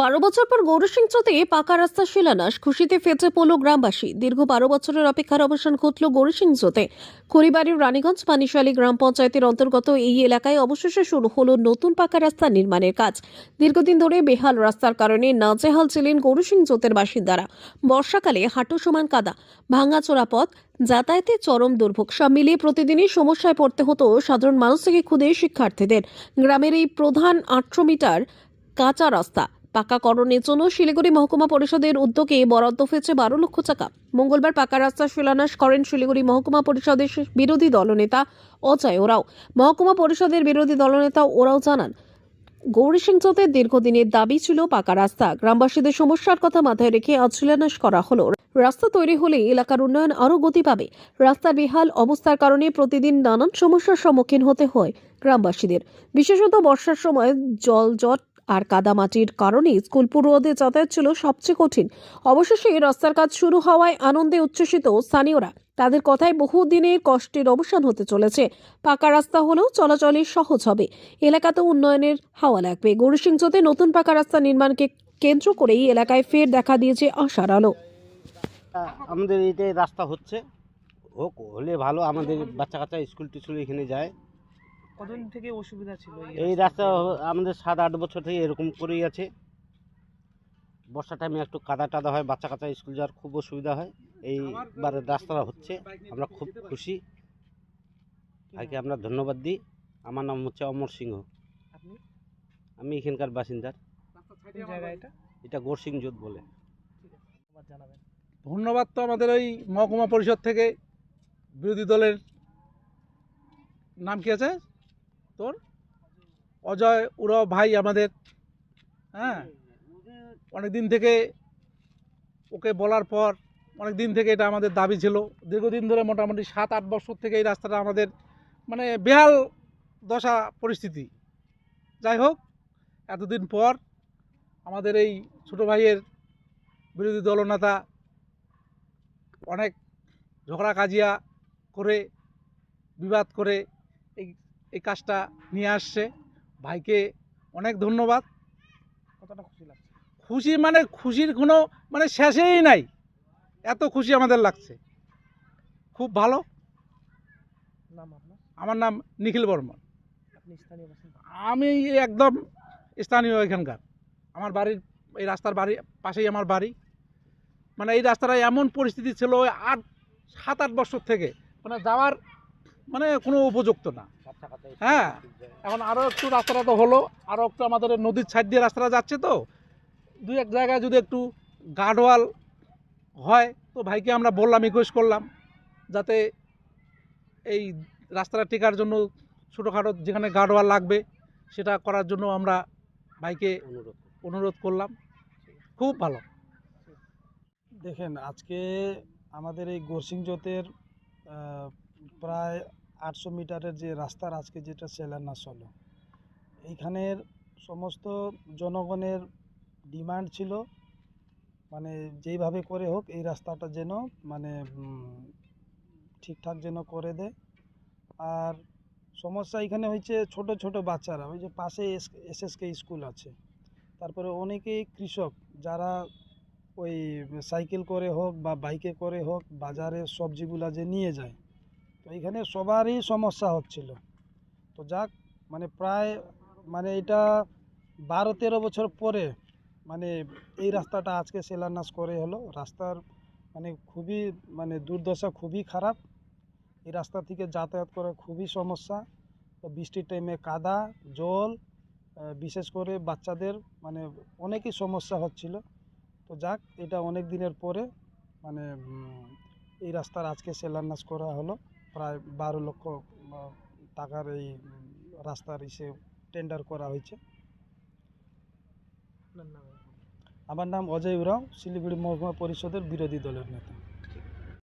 বারো বছর পর গৌরসিংচতে পাকা রাস্তার শিলান্যাস, খুশিতে ফেটে পড়ল গ্রামবাসী। দীর্ঘ বারো বছরের অপেক্ষার অবসান ঘটল গৌরসিংচতে খড়িবাড়ির রানীগঞ্জ, পানিশালী গ্রাম পঞ্চায়েতের অন্তর্গত এই এলাকায় অবশেষে শুরু হলো নতুন পাকা রাস্তা নির্মাণের কাজ। দীর্ঘদিন ধরে বেহাল রাস্তার কারণে নাজেহাল ছিলেন গৌরসিংচতের বাসিন্দারা। বর্ষাকালে হাঁটু সমান কাদা ভাঙাচোরা পথ, যাতায়াতে চরম দুর্ভোগ সব মিলিয়ে প্রতিদিনই সমস্যায় পড়তে হতো সাধারণ মানুষ থেকে খুদে শিক্ষার্থীদের। গ্রামের এই প্রধান আটশো মিটার কাঁচা রাস্তা পাকাকরণের জন্য শিলিগুড়ি মহকুমা পরিষদের উদ্যোগে বরাদ্দ হয়েছে বারো লক্ষ টাকা। মঙ্গলবার পাকা রাস্তার শিলান্যাস করেন শিলিগুড়ি মহকুমা পরিষদের বিরোধী দলনেতা অজয় ওরাও। মহকুমা পরিষদের বিরোধী দলনেতা ওরাও জানান গৌরীসিংচতের দীর্ঘদিনের দাবি ছিল পাকা রাস্তা। গ্রামবাসীদের সমস্যার কথা মাথায় রেখে আজ শিলান্যাস করা হলো। রাস্তা তৈরি হলে এলাকার উন্নয়ন আরও গতি পাবে। রাস্তার বেহাল অবস্থার কারণে প্রতিদিন নানান সমস্যার সম্মুখীন হতে হয় গ্রামবাসীদের। বিশেষত বর্ষার সময় জল জট আর কাদামাটির কারণে স্কুল পড়ুয়াদের যাতায়াত ছিল সবচেয়ে কঠিন। অবশেষে রাস্তার কাজ শুরু হওয়ায় আনন্দে উচ্ছ্বসিত স্থানীয়রা। তাদের কথায় বহুদিনের কষ্টের অবসান হতে চলেছে। পাকা রাস্তা হলেও চলাচলে সহজ হবে। এলাকাতে উন্নয়নের হাওয়া লাগবে। গৌরসিংচতে নতুন পাকা রাস্তা নির্মাণকে কেন্দ্র করেই এলাকায় ফের দেখা দিয়েছে আশার আলো। আমাদের এইটাই রাস্তা হচ্ছে। হোক, হলে ভালো। আমাদের বাচ্চা কাচ্চা স্কুল টিস্কুল এখানে যায়। কতদিন থেকে অসুবিধা ছিল এই রাস্তা আমাদের সাত আট বছর থেকে এরকম করেই আছে। বর্ষা টাইমে একটু কাদা টাদা হয় বাচ্চা কাচ্চা স্কুল যাওয়ার খুব অসুবিধা হয়। এইবারে রাস্তাটা হচ্ছে আমরা খুব খুশি। ভাইকে আমরা ধন্যবাদ দিই। আমার নাম হচ্ছে অমর সিংহ। আমি এখানকার বাসিন্দার। এটা? এটা গোরসিং জোত বলে। ধন্যবাদ তো আমাদের ওই মহকুমা পরিষদ থেকে। বিরোধী দলের নাম কি আছে? তোর? অজয় উরাও ভাই আমাদের। হ্যাঁ? অনেক দিন থেকে ওকে বলার পর অনেক দিন থেকে এটা আমাদের দাবি ছিল। দীর্ঘদিন ধরে মোটামুটি সাত আট বছর থেকে এই রাস্তাটা আমাদের মানে বেহাল দশা পরিস্থিতি। যাই হোক, এতদিন পর আমাদের এই ছোটো ভাইয়ের বিরোধী দলনেতা অনেক ঝগড়া কাজিয়া করে, বিবাদ করে এই এই কাজটা নিয়ে আসছে। ভাইকে অনেক ধন্যবাদ। কতটা খুশি লাগছে? খুশি মানে খুশির কোনো মানে শেষেই নাই। এত খুশি আমাদের লাগছে। খুব ভালো। নাম আপনার? আমার নাম নিখিল বর্মন। আমি একদম স্থানীয় এখানকার। আমার বাড়ির এই রাস্তার বাড়ি পাশেই আমার বাড়ি। মানে এই রাস্তাটা এমন পরিস্থিতি ছিল ওই আট সাত আট বছর থেকে। মানে যাওয়ার মানে কোনো উপযুক্ত না। হ্যাঁ। এখন আরও একটু রাস্তাটা তো হলো আরও একটু আমাদের নদীর সাইড দিয়ে রাস্তাটা যাচ্ছে তো। দুই এক জায়গায় যদি একটু গার্ডওয়াল হয় তো ভাইকে আমরা বললাম রিকোয়েস্ট করলাম যাতে এই রাস্তাটা টেকার জন্য ছোটোখাটো যেখানে গার্ডওয়াল লাগবে সেটা করার জন্য আমরা ভাইকে অনুরোধ অনুরোধ করলাম। খুব ভালো। দেখেন আজকে আমাদের এই গোরসিংজতের প্রায় আটশো মিটারের যে রাস্তার আজকে যেটা শিলান্যাস হলো এইখানের সমস্ত জনগণের ডিমান্ড ছিল মানে যেইভাবে করে হোক এই রাস্তাটা যেন মানে ঠিকঠাক যেন করে দেয়। আর সমস্যা এখানে হয়েছে ছোট ছোট বাচ্চারা, ওই যে পাশে এস এস কে স্কুল আছে। তারপরে অনেকেই কৃষক যারা ওই সাইকেল করে হোক বা বাইকে করে হোক বাজারে সবজিগুলা যে নিয়ে যায় তো সবারই সমস্যা হচ্ছিল। তো যাক মানে প্রায় মানে এটা বারো তেরো বছর পরে মানে এই রাস্তাটা আজকে শিলান্যাস করে হলো। রাস্তার মানে খুবই মানে দুর্দশা খুবই খারাপ। এই রাস্তা থেকে যাতায়াত করা খুবই সমস্যা। বৃষ্টির টাইমে কাদা, জল বিশেষ করে বাচ্চাদের মানে অনেকই সমস্যা হচ্ছিল। তো যাক, এটা অনেক দিনের পরে মানে এই রাস্তার আজকে শিলান্যাস করা হলো। প্রায় বারো লক্ষ টাকার এই রাস্তার ইসে টেন্ডার করা হয়েছে। আমার নাম অজয় উরাও শিলিগুড়ি মহকুমা পরিষদের বিরোধী দলের নেতা।